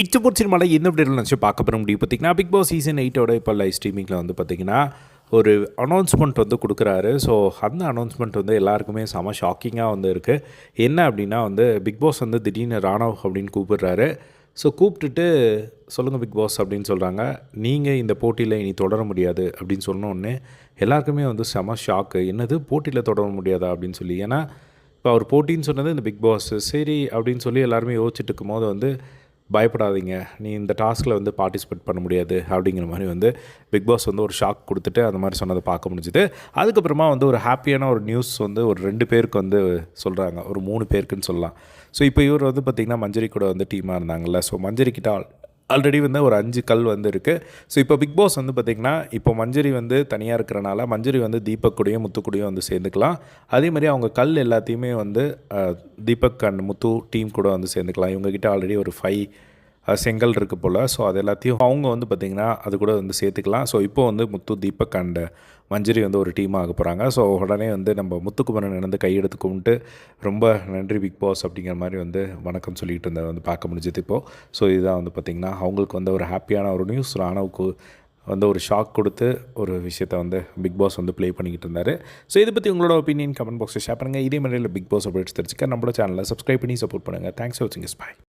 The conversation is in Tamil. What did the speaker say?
இச்சப்பூர் சினிமாவில் எந்த அப்படி நினச்சி பார்க்க போகிற முடியும். பார்த்தீங்கன்னா பிக் பாஸ் சீசன் எயிட்டோட இப்போ லைவ் ஸ்ட்ரீமிங்கில் வந்து பார்த்தீங்கன்னா ஒரு அனௌன்ஸ்மெண்ட் வந்து கொடுக்குறாரு. ஸோ அந்த அனௌன்ஸ்மெண்ட் வந்து எல்லாருக்குமே செம ஷாக்கிங்காக வந்து இருக்குது என்ன அப்படின்னா வந்து பிக் பாஸ் வந்து திடீர்னு ராணவ் அப்படின்னு கூப்பிடுறாரு. ஸோ கூப்பிட்டுட்டு சொல்லுங்கள் பிக் பாஸ் அப்படின்னு சொல்கிறாங்க நீங்கள் இந்த போட்டியில் இனி தொடர முடியாது அப்படின்னு சொன்னோடனே எல்லாருக்குமே வந்து செம ஷாக்கு என்னது? போட்டியில் தொடர முடியாதா? அப்படின்னு சொல்லி. ஏன்னா இப்போ அவர் போட்டின்னு சொன்னது இந்த பிக் பாஸ் சரி அப்படின்னு சொல்லி எல்லாருமே யோசிச்சுட்டு இருக்கும்போது வந்து பயப்படாதீங்க. நீ இந்த டாஸ்கில் வந்து பார்ட்டிசிபேட் பண்ண முடியாது அப்படிங்கிற மாதிரி வந்து பிக் பாஸ் வந்து ஒரு ஷாக் கொடுத்துட்டு அந்த மாதிரி சொன்னதை பார்க்க முடிஞ்சுது. அதுக்கப்புறமா வந்து ஒரு ஹாப்பியான ஒரு நியூஸ் வந்து ஒரு ரெண்டு பேருக்கு வந்து சொல்கிறாங்க ஒரு மூணு பேருக்குன்னு சொல்லலாம். ஸோ இப்போ இவர் வந்து பார்த்திங்கன்னா மஞ்சரி கூட வந்து டீமாக இருந்தாங்கல்ல. ஸோ மஞ்சரி கிட்ட ஆல்ரெடி வந்து ஒரு அஞ்சு கல் வந்து இருக்குது ஸோ இப்போ பிக் பாஸ் வந்து பார்த்திங்கன்னா இப்போ மஞ்சரி வந்து தனியாக இருக்கிறனால மஞ்சரி வந்து தீபக் கூடயும் முத்து கூடயும் வந்து சேர்ந்துக்கலாம். அதே மாதிரி அவங்க கல் எல்லாத்தையுமே வந்து தீபக் அண்ட் முத்து டீம் கூட வந்து சேர்ந்துக்கலாம். இவங்ககிட்ட ஆல்ரெடி ஒரு ஃபைவ் செங்கல் இருக்குது போல். ஸோ அது எல்லாத்தையும் அவங்க வந்து பார்த்திங்கன்னா அது கூட வந்து சேர்த்துக்கலாம். ஸோ இப்போ வந்து முத்து தீபக் அண்ட் மஞ்சரி வந்து ஒரு டீம் ஆக போகிறாங்க ஸோ உடனே வந்து நம்ம முத்துக்குமரன் வந்து கையெடுத்து கும்பிட்டு ரொம்ப நன்றி பிக் பாஸ் அப்படிங்கிற மாதிரி வந்து வணக்கம் சொல்லிட்டு இருந்ததை வந்து பார்க்க முடிஞ்சது இப்போது ஸோ இதுதான் வந்து பார்த்திங்கன்னா அவங்களுக்கு வந்து ஒரு ஹாப்பியான ஒரு நியூஸ் ராணவுக்கு வந்து ஒரு ஷாக் கொடுத்து ஒரு விஷயத்தை வந்து பிக் பாஸ் வந்து ப்ளே பண்ணிக்கிட்டு இருந்தார். ஸோ இதை பற்றி உங்களோட ஒப்பீனியன் கமெண்ட் பாக்ஸில் ஷேர் பண்ணுங்கள் இதே மாதிரியில் பிக் பாஸ் அப்டேட்ஸ் தெரிஞ்சுக்க நம்மளோட சேனலை சப்ஸ்கிரைப் பண்ணி சப்போர்ட் பண்ணுங்கள் தேங்க்ஸ் ஃபார் வாட்சிங் பாய்